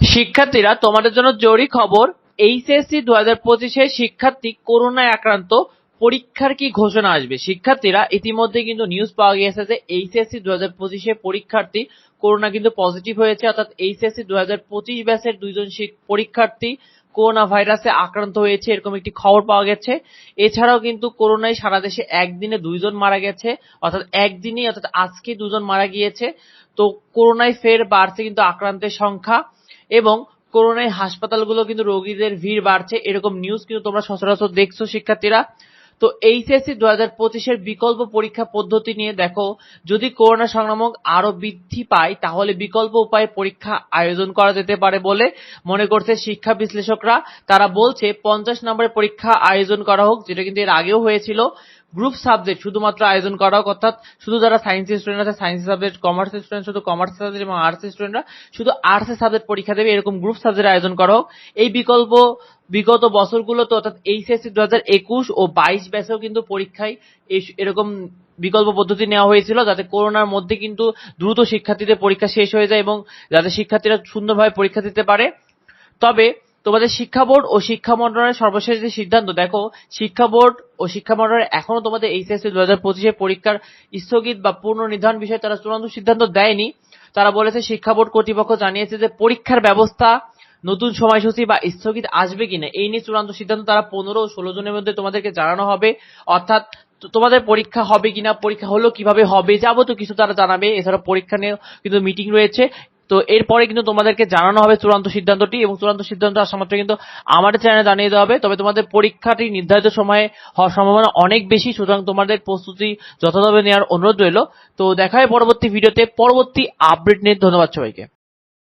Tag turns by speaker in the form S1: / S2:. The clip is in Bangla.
S1: শিক্ষার্থীরা, তোমাদের জন্য জরুরি খবর, এইচএসসি দু হাজার পঁচিশের শিক্ষার্থী করোনায় আক্রান্ত, পরীক্ষার কি ঘোষণা আসবে? শিক্ষার্থীরা ইতিমধ্যে কিন্তু নিউজ পাওয়া গিয়েছে যে এইচএসসি দু হাজার পঁচিশে পরীক্ষার্থী করোনা কিন্তু পজিটিভ হয়েছে, অর্থাৎ এইচএসসি দু হাজার পঁচিশ ব্যাচের দুইজন পরীক্ষার্থী করোনা ভাইরাসে আক্রান্ত হয়েছে, এরকম একটি খবর পাওয়া গেছে। এছাড়াও কিন্তু করোনায় সারা দেশে একদিনে দুইজন মারা গেছে, অর্থাৎ একদিনই, অর্থাৎ আজকে দুজন মারা গিয়েছে। তো করোনায় ফের বাড়ছে কিন্তু আক্রান্তের সংখ্যা এবং করোনায় হাসপাতালগুলো কিন্তু রোগীদের ভিড় বাড়ছে। এরকম নিউজ কিন্তু তোমরা সচরাচর দেখছ, শিক্ষার্থীরা। তো এইচএসসি দু হাজার পঁচিশের বিকল্প পরীক্ষা পদ্ধতি নিয়ে দেখো, যদি করোনা সংক্রামক আরও বৃদ্ধি পায়, তাহলে বিকল্প উপায়ে পরীক্ষা আয়োজন করা যেতে পারে বলে মনে করছে শিক্ষা বিশ্লেষকরা। তারা বলছে, পঞ্চাশ নম্বরের পরীক্ষা আয়োজন করা হোক, যেটা কিন্তু এর আগেও হয়েছিল গ্রুপ সাবজেক্ট, শুধুমাত্র আয়োজন করা অর্থাৎ শুধু যারা সায়েন্সের স্টুডেন্ট আছে সায়েন্স সাবজেক্ট, কমার্সের স্টুডেন্ট, শুধু কমার্স সাবজেক্ট এবং আর্টসের স্টুডেন্টরা, শুধু আর্টসের সাবজেক্ট পরীক্ষা দেবে, এরকম গ্রুপ সাবজেক্ট আয়োজন করা হোক এই বিকল্প, বিগত বছরগুলোতে, অর্থাৎ এইচএসসি দু হাজার একুশ ও বাইশ ব্যাচেও কিন্তু পরীক্ষায় এরকম বিকল্প পদ্ধতি নেওয়া হয়েছিল, যাতে করোনার মধ্যে কিন্তু দ্রুত শিক্ষার্থীদের পরীক্ষা শেষ হয়ে যায় এবং যাতে শিক্ষার্থীরা সুন্দরভাবে পরীক্ষা দিতে পারে। তবে তোমাদের শিক্ষা বোর্ড ও শিক্ষা মন্ত্রণালয়ের সর্বশেষ যে সিদ্ধান্ত, দেখো, শিক্ষা বোর্ড ও শিক্ষা মন্ত্রণালয় এখনও তোমাদের এইচএসসি দু হাজার পঁচিশে পরীক্ষার স্থগিত বা পুনর্নির্ধারণ বিষয়ে তারা চূড়ান্ত সিদ্ধান্ত দেয়নি। তারা বলেছে, শিক্ষা বোর্ড কর্তৃপক্ষ জানিয়েছে যে পরীক্ষার ব্যবস্থা নতুন সময়সূচি বা স্থগিত আসবে কিনা, এই নিয়ে চূড়ান্ত সিদ্ধান্ত তারা পনেরো ষোলো জনের মধ্যে তোমাদেরকে জানানো হবে। অর্থাৎ তোমাদের পরীক্ষা হবে কিনা, পরীক্ষা হলো কীভাবে হবে, যাবতীয় কিছু তারা জানাবে। এছাড়া পরীক্ষা নিয়ে কিন্তু মিটিং রয়েছে। তো এরপরে কিন্তু তোমাদেরকে জানানো হবে চূড়ান্ত সিদ্ধান্তটি, এবং চূড়ান্ত সিদ্ধান্ত আসা মাত্র কিন্তু আমার চ্যানেলে জানিয়ে দেওয়া হবে। তবে তোমাদের পরীক্ষাটি নির্ধারিত সময়ে হওয়ার সম্ভাবনা অনেক বেশি, সুতরাং তোমাদের প্রস্তুতি যথাযথভাবে নেওয়ার অনুরোধ রইল। তো দেখা হয় পরবর্তী ভিডিওতে। পরবর্তী আপডেট নিয়ে ধন্যবাদ সবাইকে।